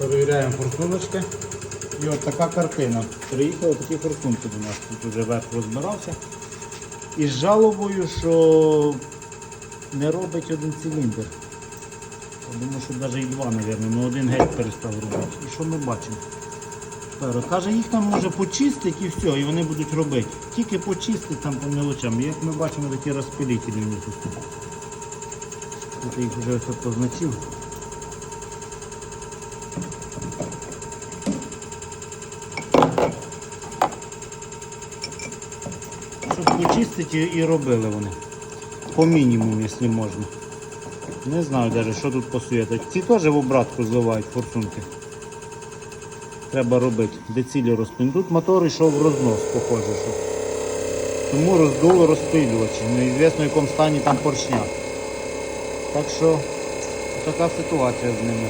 Перевіряємо форсуночки. І от така картина. Приїхали такі форсунки до нас. Тут вже верх розбирався. І з жалобою, що не робить один циліндр. Думаю, що навіть і два, мабуть, ну один геть перестав робити. І що ми бачимо? Тепер, Каже, їх там може почистити і все, і вони будуть робити. Тільки почистити там по мелочам. Як ми бачимо, такі розпилителі в них тут. Їх вже позначив. Щоб почистити і- робили вони. По мінімуму, якщо можна. Не знаю навіть, що тут посвітить. Ці теж в обратку зливають форсунки. Треба робити. Децілі розпилюють. Тут мотор йшов в рознос, похоже, що. Тому роздуло розпилювачі. Неізвісно в якому стані там поршня. Так що така ситуація з ними.